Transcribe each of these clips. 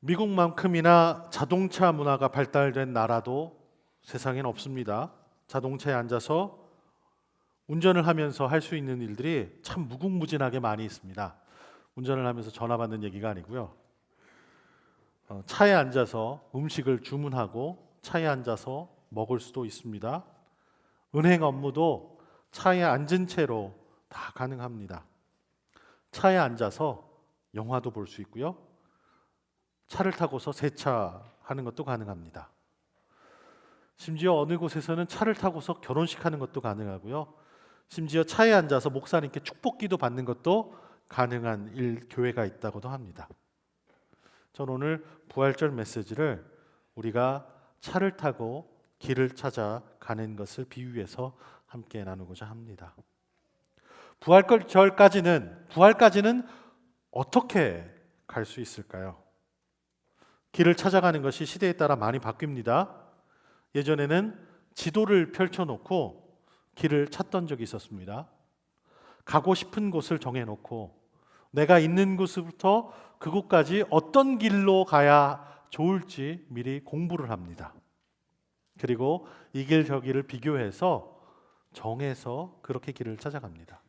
미국만큼이나 자동차 문화가 발달된 나라도 세상엔 없습니다. 자동차에 앉아서 운전을 하면서 할 수 있는 일들이 참 무궁무진하게 많이 있습니다. 운전을 하면서 전화 받는 얘기가 아니고요. 어, 차에 앉아서 음식을 주문하고 차에 앉아서 먹을 수도 있습니다. 은행 업무도 차에 앉은 채로 다 가능합니다. 차에 앉아서 영화도 볼 수 있고요. 차를 타고서 세차하는 것도 가능합니다. 심지어 어느 곳에서는 차를 타고서 결혼식 하는 것도 가능하고요. 심지어 차에 앉아서 목사님께 축복기도 받는 것도 가능한 일 교회가 있다고도 합니다. 저는 오늘 부활절 메시지를 우리가 차를 타고 길을 찾아 가는 것을 비유해서 함께 나누고자 합니다. 부활절까지는 부활까지는 어떻게 갈 수 있을까요? 길을 찾아가는 것이 시대에 따라 많이 바뀝니다. 예전에는 지도를 펼쳐놓고 길을 찾던 적이 있었습니다. 가고 싶은 곳을 정해놓고 내가 있는 곳부터 그곳까지 어떤 길로 가야 좋을지 미리 공부를 합니다. 그리고 이 길 저 길을 비교해서 정해서 그렇게 길을 찾아갑니다.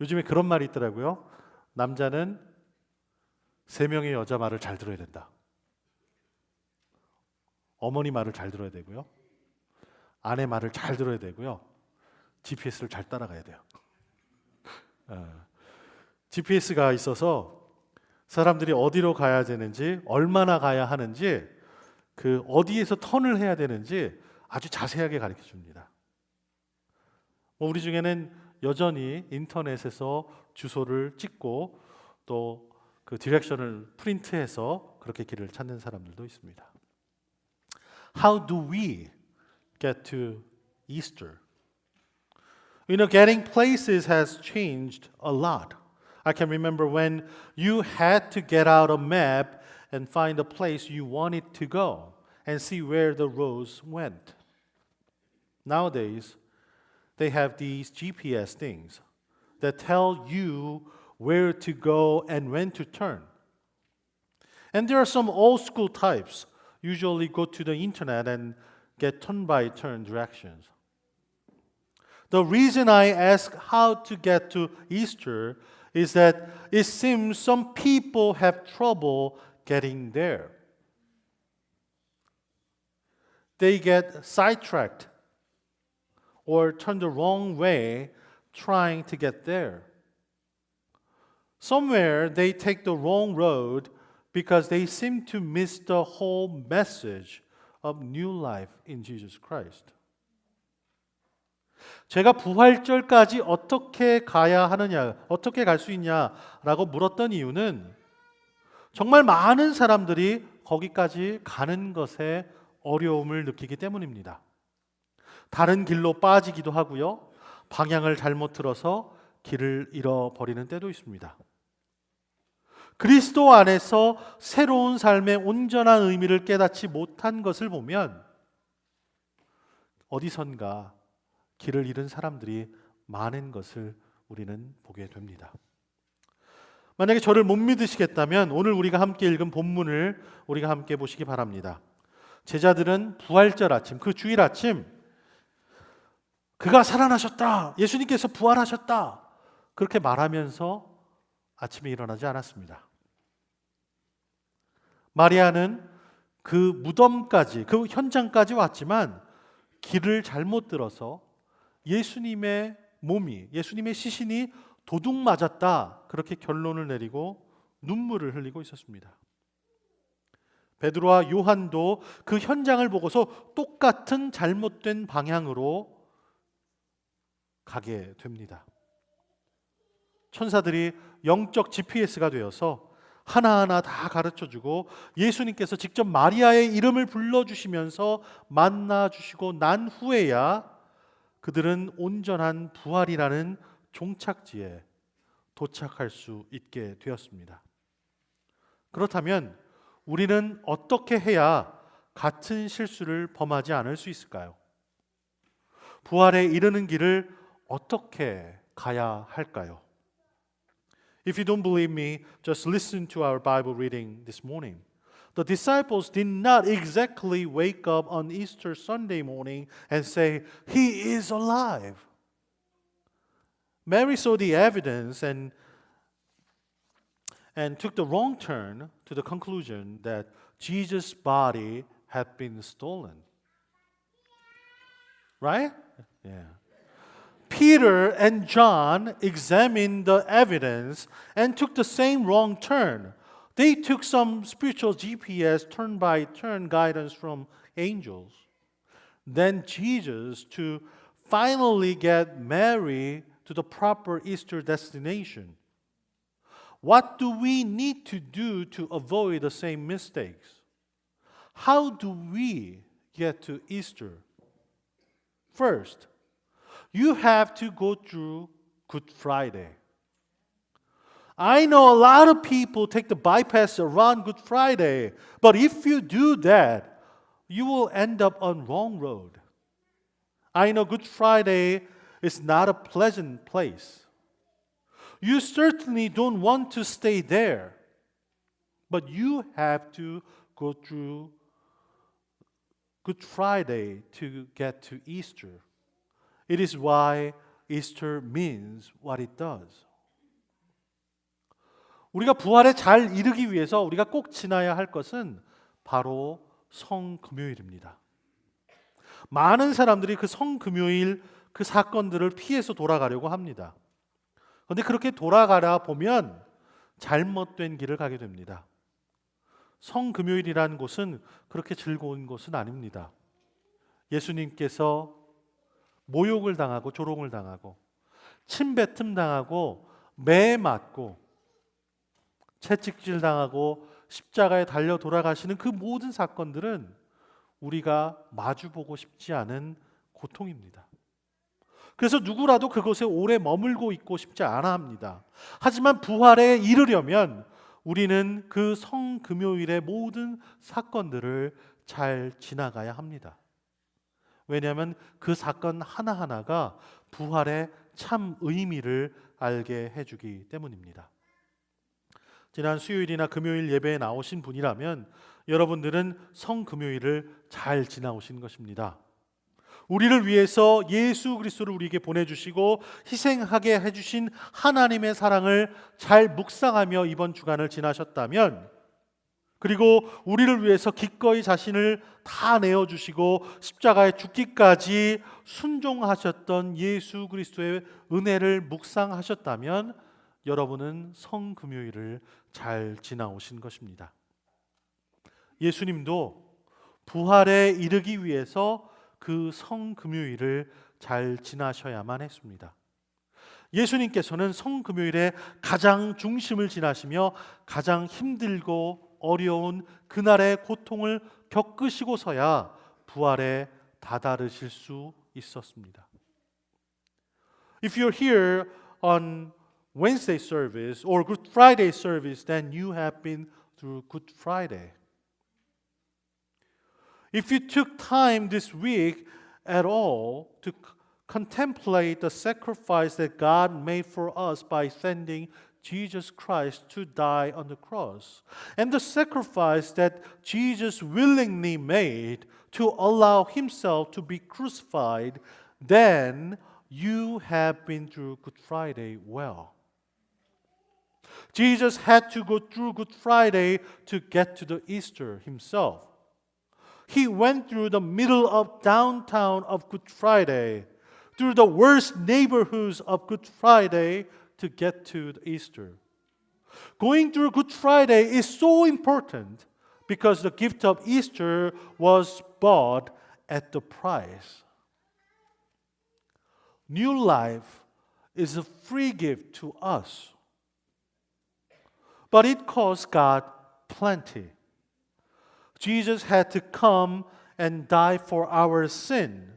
요즘에 그런 말이 있더라고요. 남자는 세 명의 여자 말을 잘 들어야 된다. 어머니 말을 잘 들어야 되고요. 아내 말을 잘 들어야 되고요. GPS를 잘 따라가야 돼요. 어, GPS가 있어서 사람들이 어디로 가야 되는지, 얼마나 가야 하는지, 그 어디에서 턴을 해야 되는지 아주 자세하게 가르쳐 줍니다. 뭐 우리 중에는 여전히 인터넷에서 주소를 찍고 또 그 디렉션을 프린트해서 그렇게 길을 찾는 사람들도 있습니다. How do we get to Easter? You know, getting places has changed a lot. I can remember when you had to get out a map and find a place you wanted to go and see where the roads went. Nowadays, they have these GPS things that tell you where to go and when to turn. And there are some old school types usually go to the internet and get turn by turn directions. The reason I ask how to get to Easter is that it seems some people have trouble getting there. They get sidetracked or turn the wrong way trying to get there. Somewhere they take the wrong road because they seem to miss the whole message of new life in Jesus Christ. 제가 부활절까지 어떻게 가야 하느냐, 어떻게 갈 수 있냐라고 물었던 이유는 정말 많은 사람들이 거기까지 가는 것에 어려움을 느끼기 때문입니다. 다른 길로 빠지기도 하고요. 방향을 잘못 들어서 길을 잃어버리는 때도 있습니다. 그리스도 안에서 새로운 삶의 온전한 의미를 깨닫지 못한 것을 보면 어디선가 길을 잃은 사람들이 많은 것을 우리는 보게 됩니다. 만약에 저를 못 믿으시겠다면 오늘 우리가 함께 읽은 본문을 우리가 함께 보시기 바랍니다. 제자들은 부활절 아침, 그 주일 아침 그가 살아나셨다. 예수님께서 부활하셨다. 그렇게 말하면서 아침에 일어나지 않았습니다. 마리아는 그 무덤까지, 그 현장까지 왔지만 길을 잘못 들어서 예수님의 몸이, 예수님의 시신이 도둑 맞았다. 그렇게 결론을 내리고 눈물을 흘리고 있었습니다. 베드로와 요한도 그 현장을 보고서 똑같은 잘못된 방향으로 가게 됩니다. 천사들이 영적 GPS가 되어서 하나하나 다 가르쳐 주고 예수님께서 직접 마리아의 이름을 불러 주시면서 만나 주시고 난 후에야 그들은 온전한 부활이라는 종착지에 도착할 수 있게 되었습니다. 그렇다면 우리는 어떻게 해야 같은 실수를 범하지 않을 수 있을까요? 부활에 이르는 길을 어떻게 가야 할까요? If you don't believe me, just listen to our Bible reading this morning. The disciples did not exactly wake up on Easter Sunday morning and say, He is alive. Mary saw the evidence and, and took the wrong turn to the conclusion that Jesus' body had been stolen. Right? Yeah. Peter and John examined the evidence and took the same wrong turn. They took some spiritual GPS turn by turn guidance from angels. Then Jesus, to finally get Mary to the proper Easter destination. What do we need to do to avoid the same mistakes? How do we get to Easter? First, you have to go through Good Friday. I know a lot of people take the bypass around Good Friday, but if you do that, you will end up on wrong road. I know Good Friday is not a pleasant place. You certainly don't want to stay there, but you have to go through Good Friday to get to Easter. It is why Easter means what it does. 우리가 부활에 잘 이르기 위해서 우리가 꼭 지나야 할 것은 바로 성금요일입니다. 많은 사람들이 그 성금요일 그 사건들을 피해서 돌아가려고 합니다. 그런데 그렇게 돌아가다 보면 잘못된 길을 가게 됩니다. 성금요일이라는 곳은 그렇게 즐거운 곳은 아닙니다. 예수님께서 모욕을 당하고 조롱을 당하고 침뱉음 당하고 매 맞고 채찍질 당하고 십자가에 달려 돌아가시는 그 모든 사건들은 우리가 마주보고 싶지 않은 고통입니다. 그래서 누구라도 그곳에 오래 머물고 있고 싶지 않아 합니다. 하지만 부활에 이르려면 우리는 그 성금요일의 모든 사건들을 잘 지나가야 합니다. 왜냐하면 그 사건 하나하나가 부활의 참 의미를 알게 해주기 때문입니다. 지난 수요일이나 금요일 예배에 나오신 분이라면 여러분들은 성금요일을 잘 지나오신 것입니다. 우리를 위해서 예수 그리스도를 우리에게 보내주시고 희생하게 해주신 하나님의 사랑을 잘 묵상하며 이번 주간을 지나셨다면 그리고 우리를 위해서 기꺼이 자신을 다 내어 주시고 십자가에 죽기까지 순종하셨던 예수 그리스도의 은혜를 묵상하셨다면 여러분은 성금요일을 잘 지나오신 것입니다. 예수님도 부활에 이르기 위해서 그 성금요일을 잘 지나셔야만 했습니다. 예수님께서는 성금요일에 가장 중심을 지나시며 가장 힘들고 어려운 그날의 고통을 겪으시고서야 부활에 다다르실 수 있었습니다. If you're here on Wednesday service or Good Friday service, then you have been through Good Friday. If you took time this week at all to c- contemplate the sacrifice that God made for us by sending Jesus Christ to die on the cross, and the sacrifice that Jesus willingly made to allow himself to be crucified, then you have been through Good Friday well. Jesus had to go through Good Friday to get to the Easter himself. He went through the middle of downtown of Good Friday, through the worst neighborhoods of Good Friday to get to Easter. Going through Good Friday is so important because the gift of Easter was bought at the price. New life is a free gift to us, but it costs God plenty. Jesus had to come and die for our sin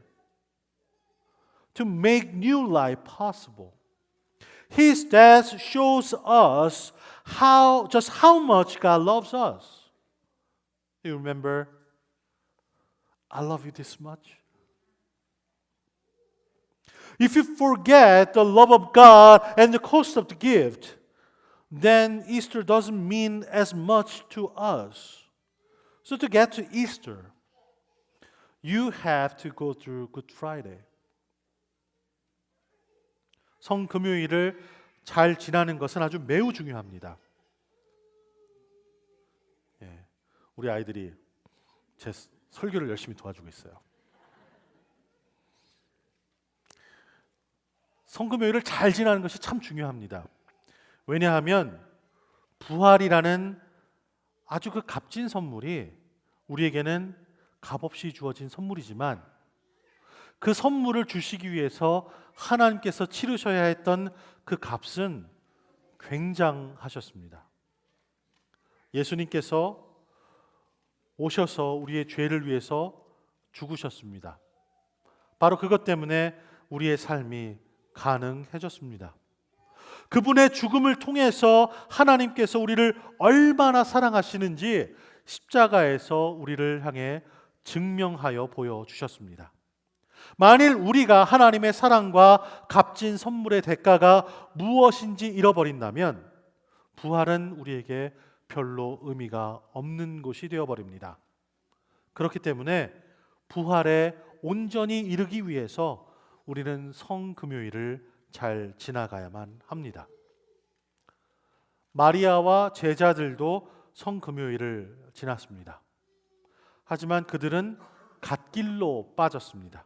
to make new life possible. His death shows us how just how much God loves us. You remember I love you this much. If you forget the love of God and the cost of the gift, then Easter doesn't mean as much to us. So to get to Easter, you have to go through Good Friday. 성금요일을 잘 지나는 것은 아주 매우 중요합니다. 예, 우리 아이들이 제 설교를 열심히 도와주고 있어요. 성금요일을 잘 지나는 것이 참 중요합니다. 왜냐하면 부활이라는 아주 그 값진 선물이 우리에게는 값없이 주어진 선물이지만 그 선물을 주시기 위해서 하나님께서 치르셔야 했던 그 값은 굉장하셨습니다. 예수님께서 오셔서 우리의 죄를 위해서 죽으셨습니다. 바로 그것 때문에 우리의 삶이 가능해졌습니다. 그분의 죽음을 통해서 하나님께서 우리를 얼마나 사랑하시는지 십자가에서 우리를 향해 증명하여 보여주셨습니다. 만일 우리가 하나님의 사랑과 값진 선물의 대가가 무엇인지 잃어버린다면 부활은 우리에게 별로 의미가 없는 것이 되어버립니다. 그렇기 때문에 부활에 온전히 이르기 위해서 우리는 성금요일을 잘 지나가야만 합니다. 마리아와 제자들도 성금요일을 지났습니다. 하지만 그들은 갓길로 빠졌습니다.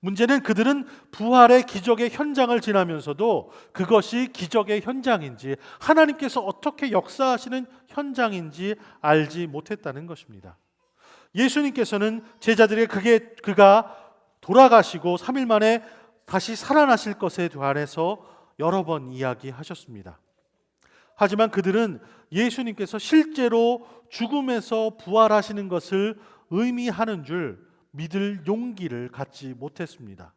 문제는 그들은 부활의 기적의 현장을 지나면서도 그것이 기적의 현장인지 하나님께서 어떻게 역사하시는 현장인지 알지 못했다는 것입니다. 예수님께서는 제자들에게 그게 그가 돌아가시고 3일 만에 다시 살아나실 것에 관해서 여러 번 이야기하셨습니다. 하지만 그들은 예수님께서 실제로 죽음에서 부활하시는 것을 의미하는 줄 믿을 용기를 갖지 못했습니다.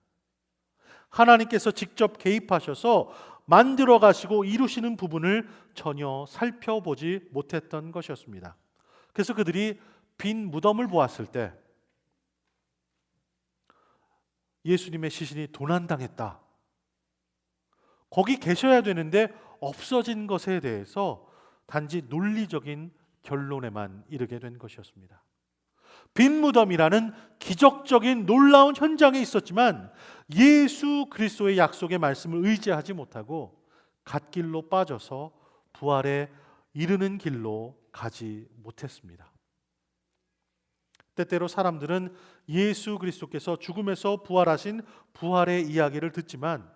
하나님께서 직접 개입하셔서 만들어 가시고 이루시는 부분을 전혀 살펴보지 못했던 것이었습니다. 그래서 그들이 빈 무덤을 보았을 때 예수님의 시신이 도난당했다. 거기 계셔야 되는데 없어진 것에 대해서 단지 논리적인 결론에만 이르게 된 것이었습니다. 빈 무덤이라는 기적적인 놀라운 현장에 있었지만 예수 그리스도의 약속의 말씀을 의지하지 못하고 갓길로 빠져서 부활에 이르는 길로 가지 못했습니다. 때때로 사람들은 예수 그리스도께서 죽음에서 부활하신 부활의 이야기를 듣지만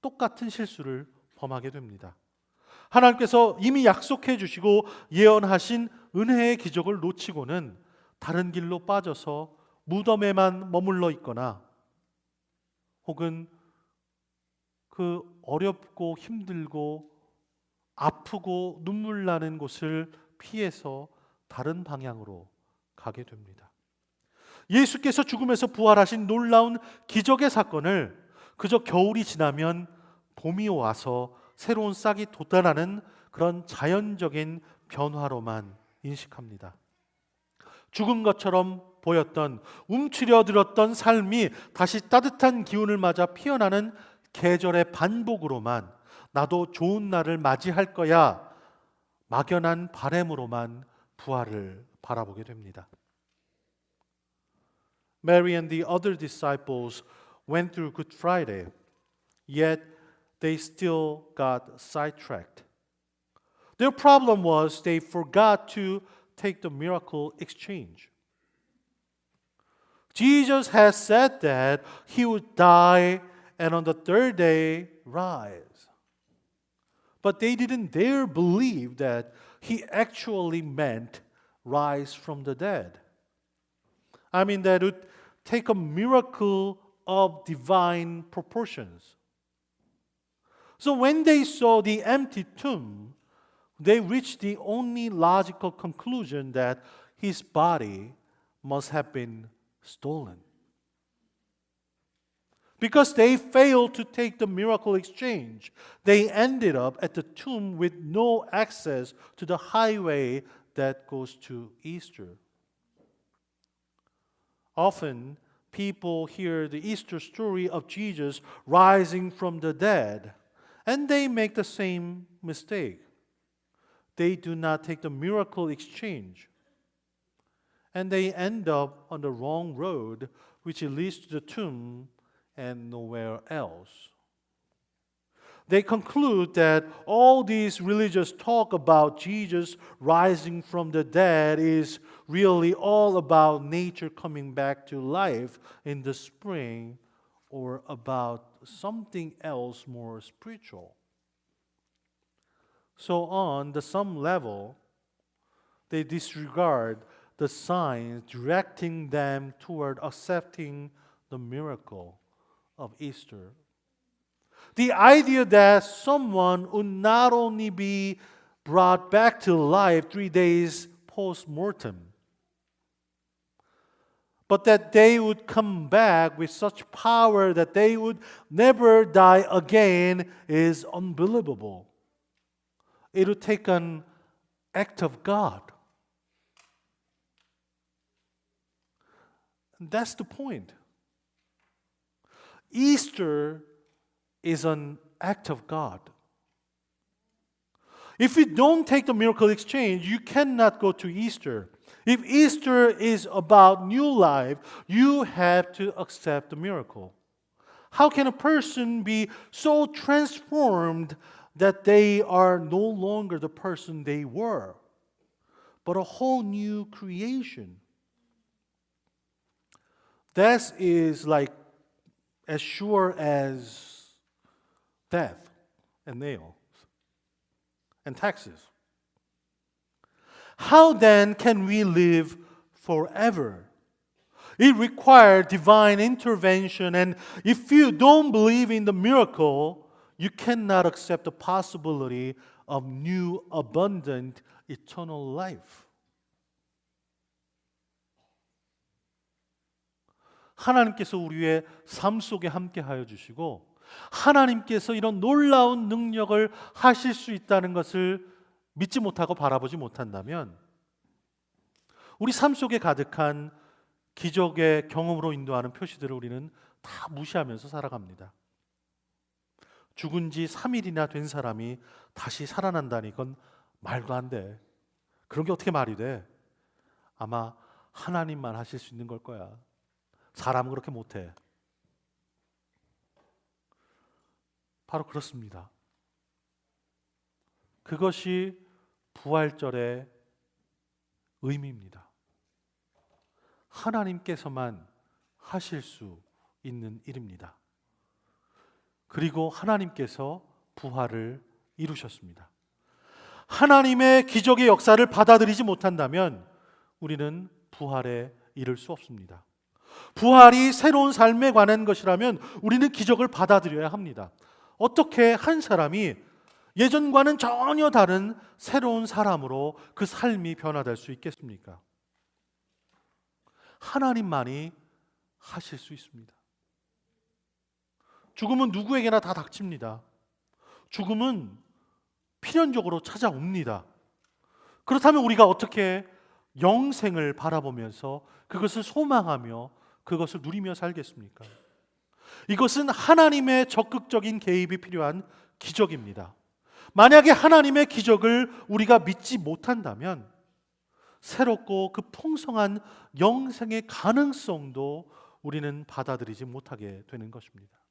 똑같은 실수를 범하게 됩니다. 하나님께서 이미 약속해 주시고 예언하신 은혜의 기적을 놓치고는 다른 길로 빠져서 무덤에만 머물러 있거나 혹은 그 어렵고 힘들고 아프고 눈물 나는 곳을 피해서 다른 방향으로 가게 됩니다. 예수께서 죽음에서 부활하신 놀라운 기적의 사건을 그저 겨울이 지나면 봄이 와서 새로운 싹이 돋아나는 그런 자연적인 변화로만 인식합니다. 죽은 것처럼 보였던 움츠려들었던 삶이 다시 따뜻한 기운을 맞아 피어나는 계절의 반복으로만 나도 좋은 날을 맞이할 거야 막연한 바램으로만 부활을 바라보게 됩니다. Mary and the other disciples went through Good Friday, yet they still got sidetracked. Their problem was they forgot to take the miracle exchange. Jesus has said that he would die and on the third day rise. But they didn't dare believe that he actually meant rise from the dead. I mean, that would take a miracle of divine proportions. So when they saw the empty tomb, they reached the only logical conclusion that his body must have been stolen. Because they failed to take the miracle exchange, they ended up at the tomb with no access to the highway that goes to Easter. Often, people hear the Easter story of Jesus rising from the dead, and they make the same mistake. They do not take the miracle exchange. And they end up on the wrong road, which leads to the tomb and nowhere else. They conclude that all these religious talk about Jesus rising from the dead is really all about nature coming back to life in the spring or about something else more spiritual. So, on the some level, they disregard the signs directing them toward accepting the miracle of Easter. The idea that someone would not only be brought back to life three days post mortem, but that they would come back with such power that they would never die again is unbelievable. It would take an act of God. That's the point. Easter is an act of God. If you don't take the miracle exchange, you cannot go to Easter. If Easter is about new life, you have to accept the miracle. How can a person be so transformed that they are no longer the person they were, but a whole new creation? Death is like as sure as death and nails and taxes. How then can we live forever? It requires divine intervention, and if you don't believe in the miracle, you cannot accept the possibility of new, abundant, eternal life. 하나님께서 우리의 삶 속에 함께 하여 주시고 하나님께서 이런 놀라운 능력을 하실 수 있다는 것을 믿지 못하고 바라보지 못한다면 우리 삶 속에 가득한 기적의 경험으로 인도하는 표시들을 우리는 다 무시하면서 살아갑니다. 죽은 지 3일이나 된 사람이 다시 살아난다니 건 말도 안 돼. 그런 게 어떻게 말이 돼? 아마 하나님만 하실 수 있는 걸 거야. 사람은 그렇게 못 해. 바로 그렇습니다. 그것이 부활절의 의미입니다. 하나님께서만 하실 수 있는 일입니다. 그리고 하나님께서 부활을 이루셨습니다. 하나님의 기적의 역사를 받아들이지 못한다면 우리는 부활에 이를 수 없습니다. 부활이 새로운 삶에 관한 것이라면 우리는 기적을 받아들여야 합니다. 어떻게 한 사람이 예전과는 전혀 다른 새로운 사람으로 그 삶이 변화될 수 있겠습니까? 하나님만이 하실 수 있습니다. 죽음은 누구에게나 다 닥칩니다. 죽음은 필연적으로 찾아옵니다. 그렇다면 우리가 어떻게 영생을 바라보면서 그것을 소망하며 그것을 누리며 살겠습니까? 이것은 하나님의 적극적인 개입이 필요한 기적입니다. 만약에 하나님의 기적을 우리가 믿지 못한다면 새롭고 그 풍성한 영생의 가능성도 우리는 받아들이지 못하게 되는 것입니다.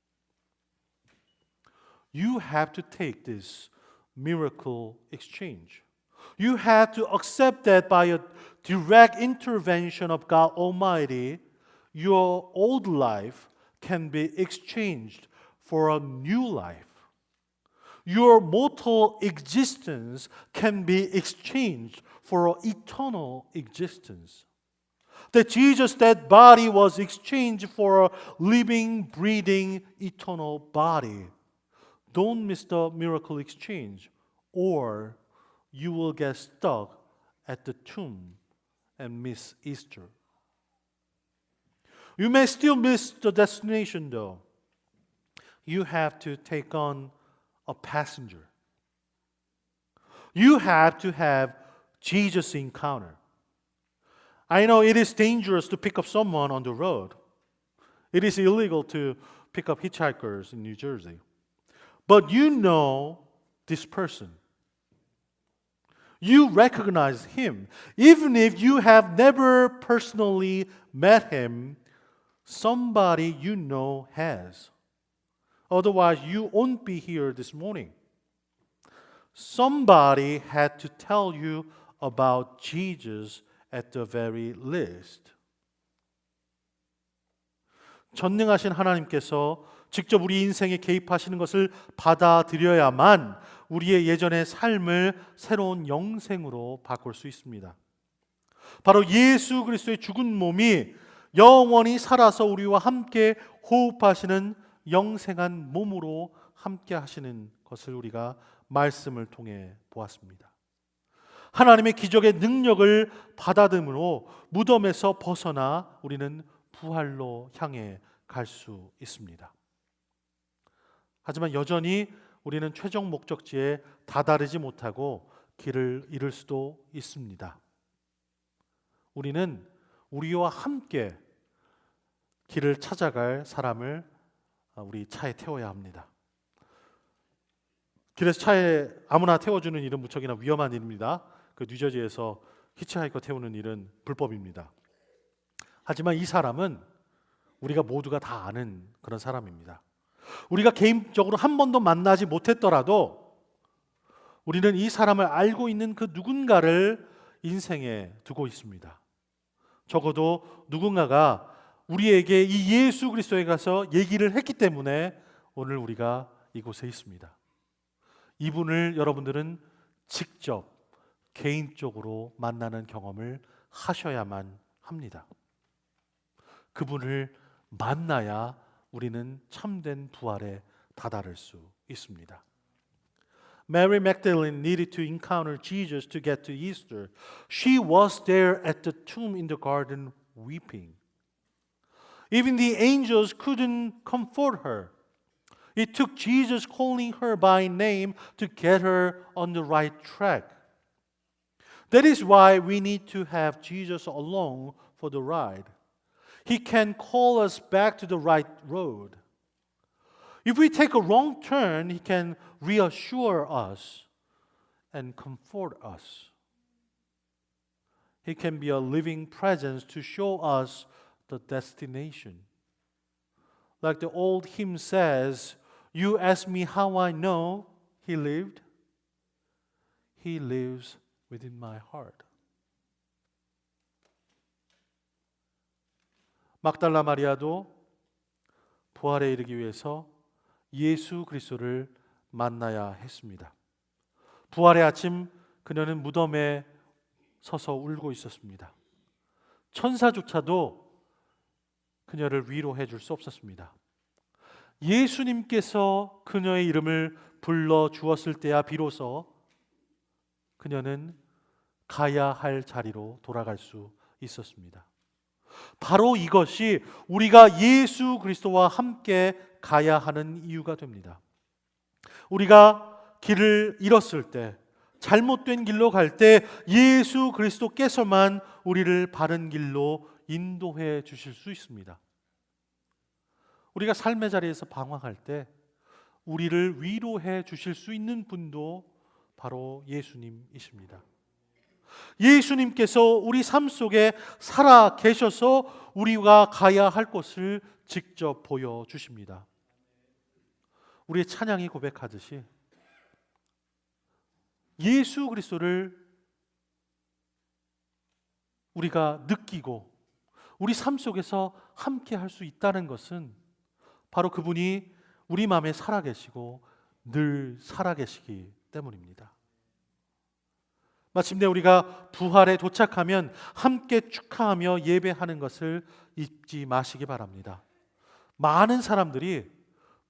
You have to take this miracle exchange. You have to accept that by a direct intervention of God Almighty, your old life can be exchanged for a new life. Your mortal existence can be exchanged for an eternal existence. That Jesus' dead body was exchanged for a living, breathing, eternal body. Don't miss the miracle exchange, or you will get stuck at the tomb and miss Easter. You may still miss the destination though. You have to take on a passenger. You have to have Jesus encounter. I know it is dangerous to pick up someone on the road. It is illegal to pick up hitchhikers in New Jersey. But you know this person. You recognize him. Even if you have never personally met him, somebody you know has. Otherwise, you won't be here this morning. Somebody had to tell you about Jesus at the very least. 전능하신 하나님께서 직접 우리 인생에 개입하시는 것을 받아들여야만 우리의 예전의 삶을 새로운 영생으로 바꿀 수 있습니다. 바로 예수 그리스도의 죽은 몸이 영원히 살아서 우리와 함께 호흡하시는 영생한 몸으로 함께 하시는 것을 우리가 말씀을 통해 보았습니다. 하나님의 기적의 능력을 받아들므로 무덤에서 벗어나 우리는 부활로 향해 갈 수 있습니다. 하지만 여전히 우리는 최종 목적지에 다다르지 못하고 길을 잃을 수도 있습니다. 우리는 우리와 함께 길을 찾아갈 사람을 우리 차에 태워야 합니다. 길에서 차에 아무나 태워주는 일은 무척이나 위험한 일입니다. 그 뉴저지에서 히치하이커 태우는 일은 불법입니다. 하지만 이 사람은 우리가 모두가 다 아는 그런 사람입니다. 우리가 개인적으로 한 번도 만나지 못했더라도 우리는 이 사람을 알고 있는 그 누군가를 인생에 두고 있습니다. 적어도 누군가가 우리에게 이 예수 그리스도에 가서 얘기를 했기 때문에 오늘 우리가 이곳에 있습니다. 이분을 여러분들은 직접 개인적으로 만나는 경험을 하셔야만 합니다. 그분을 만나야 우리는 참된 부활에 다다를 수 있습니다. Mary Magdalene needed to encounter Jesus to get to Easter. She was there at the tomb in the garden weeping. Even the angels couldn't comfort her. It took Jesus calling her by name to get her on the right track. That is why we need to have Jesus along for the ride. He can call us back to the right road. If we take a wrong turn, He can reassure us and comfort us. He can be a living presence to show us the destination. Like the old hymn says, You ask me how I know He lived. He lives within my heart. 막달라 마리아도 부활에 이르기 위해서 예수 그리스도를 만나야 했습니다. 부활의 아침 그녀는 무덤에 서서 울고 있었습니다. 천사조차도 그녀를 위로해 줄 수 없었습니다. 예수님께서 그녀의 이름을 불러 주었을 때야 비로소 그녀는 가야 할 자리로 돌아갈 수 있었습니다. 바로 이것이 우리가 예수 그리스도와 함께 가야 하는 이유가 됩니다. 우리가 길을 잃었을 때, 잘못된 길로 갈 때 예수 그리스도께서만 우리를 바른 길로 인도해 주실 수 있습니다. 우리가 삶의 자리에서 방황할 때 우리를 위로해 주실 수 있는 분도 바로 예수님이십니다. 예수님께서 우리 삶 속에 살아 계셔서 우리가 가야 할 곳을 직접 보여 주십니다. 우리의 찬양이 고백하듯이 예수 그리스도를 우리가 느끼고 우리 삶 속에서 함께 할 수 있다는 것은 바로 그분이 우리 마음에 살아 계시고 늘 살아 계시기 때문입니다. 마침내 우리가 부활에 도착하면 함께 축하하며 예배하는 것을 잊지 마시기 바랍니다. 많은 사람들이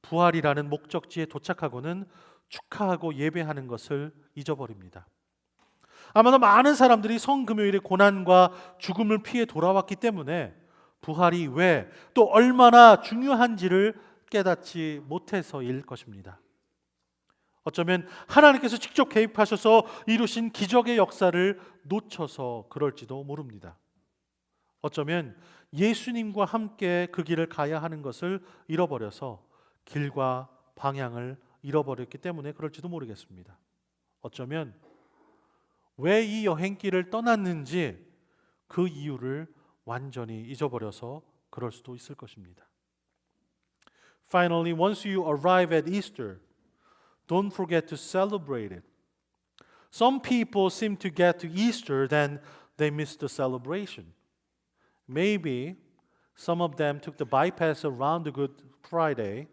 부활이라는 목적지에 도착하고는 축하하고 예배하는 것을 잊어버립니다. 아마도 많은 사람들이 성금요일의 고난과 죽음을 피해 돌아왔기 때문에 부활이 왜 또 얼마나 중요한지를 깨닫지 못해서일 것입니다. 어쩌면 하나님께서 직접 개입하셔서 이루신 기적의 역사를 놓쳐서 그럴지도 모릅니다. 어쩌면 예수님과 함께 그 길을 가야 하는 것을 잃어버려서 길과 방향을 잃어버렸기 때문에 그럴지도 모르겠습니다. 어쩌면 왜 이 여행길을 떠났는지 그 이유를 완전히 잊어버려서 그럴 수도 있을 것입니다. Finally, once you arrive at Easter, don't forget to celebrate it. Some people seem to get to Easter, then they miss the celebration. Maybe some of them took the bypass around the Good Friday,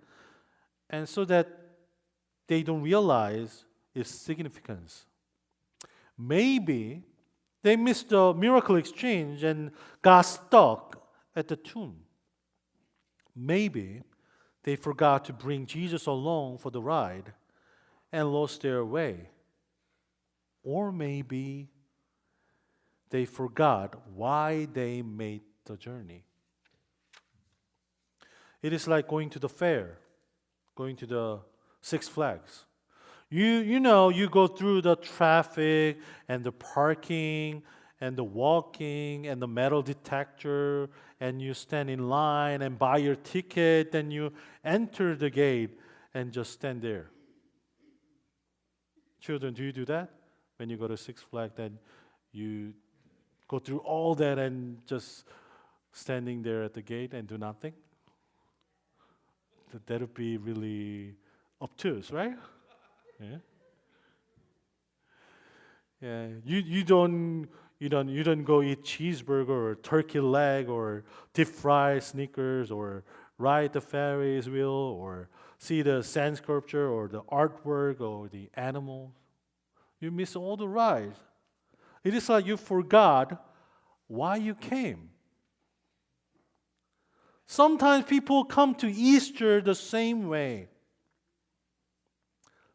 and so that they don't realize its significance. Maybe they missed the miracle exchange and got stuck at the tomb. Maybe they forgot to bring Jesus along for the ride and lost their way. Or maybe they forgot why they made the journey. It is like going to the fair, going to the Six Flags. You, you know, you go through the traffic and the parking and the walking and the metal detector and you stand in line and buy your ticket, then you enter the gate and just stand there. Children, do you do that? When you go to Six Flags, then you go through all that and just standing there at the gate and do nothing? That- That would be really obtuse, right? Yeah. Yeah. You you don't you don't you don't go eat cheeseburger or turkey leg or deep fried sneakers or ride the Ferris wheel or see the sand sculpture or the artwork or the animals. You miss all the rides. It is like you forgot why you came. Sometimes people come to Easter the same way.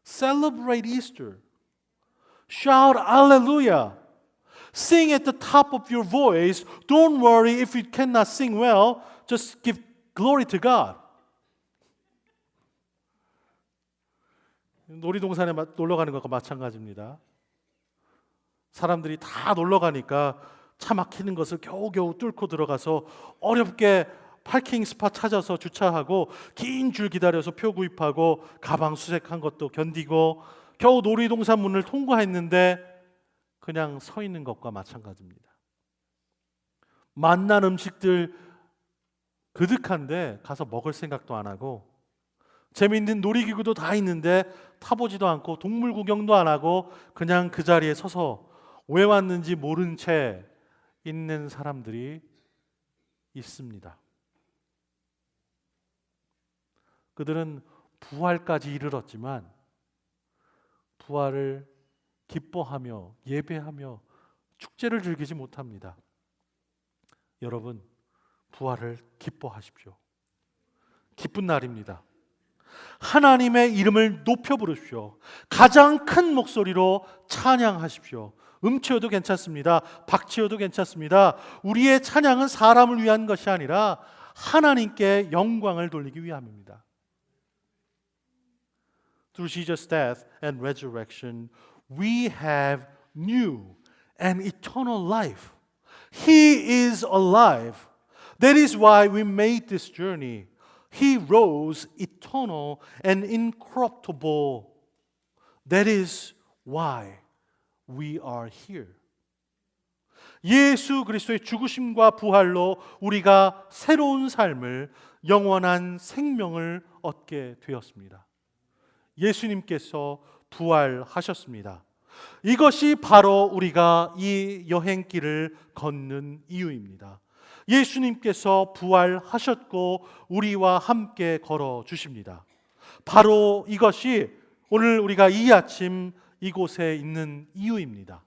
Celebrate Easter. Shout hallelujah. Sing at the top of your voice. Don't worry if you cannot sing well, just give glory to God. 놀이동산에 마- 놀러 가는 것과 마찬가지입니다. 사람들이 다 놀러 가니까 차 막히는 것을 겨우겨우 뚫고 들어가서 어렵게 파킹 스팟 찾아서 주차하고 긴 줄 기다려서 표 구입하고 가방 수색한 것도 견디고 겨우 놀이동산 문을 통과했는데 그냥 서 있는 것과 마찬가지입니다. 맛난 음식들 그득한데 가서 먹을 생각도 안 하고 재미있는 놀이기구도 다 있는데 타보지도 않고 동물 구경도 안 하고 그냥 그 자리에 서서 왜 왔는지 모른 채 있는 사람들이 있습니다. 그들은 부활까지 이르렀지만 부활을 기뻐하며 예배하며 축제를 즐기지 못합니다. 여러분, 부활을 기뻐하십시오. 기쁜 날입니다. 하나님의 이름을 높여 부르십시오. 가장 큰 목소리로 찬양하십시오. 음치어도 괜찮습니다. 박치어도 괜찮습니다. 우리의 찬양은 사람을 위한 것이 아니라 하나님께 영광을 돌리기 위함입니다. Through Jesus' death and resurrection, we have new and eternal life. He is alive. That is why we made this journey. He rose eternal and incorruptible. That is why we are here. 예수 그리스도의 죽으심과 부활로 우리가 새로운 삶을 영원한 생명을 얻게 되었습니다. 예수님께서 부활하셨습니다. 이것이 바로 우리가 이 여행길을 걷는 이유입니다. 예수님께서 부활하셨고 우리와 함께 걸어 주십니다. 바로 이것이 오늘 우리가 이 아침 이곳에 있는 이유입니다.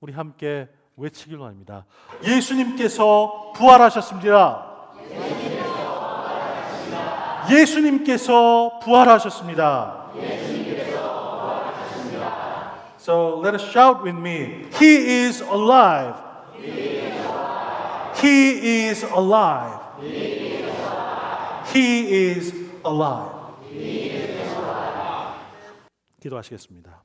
우리 함께 외치길 원합니다. 예수님께서 부활하셨습니다. 예수님께서 부활하셨습니다. So let us shout with me. He is alive. He is alive. He is alive. 기도하시겠습니다.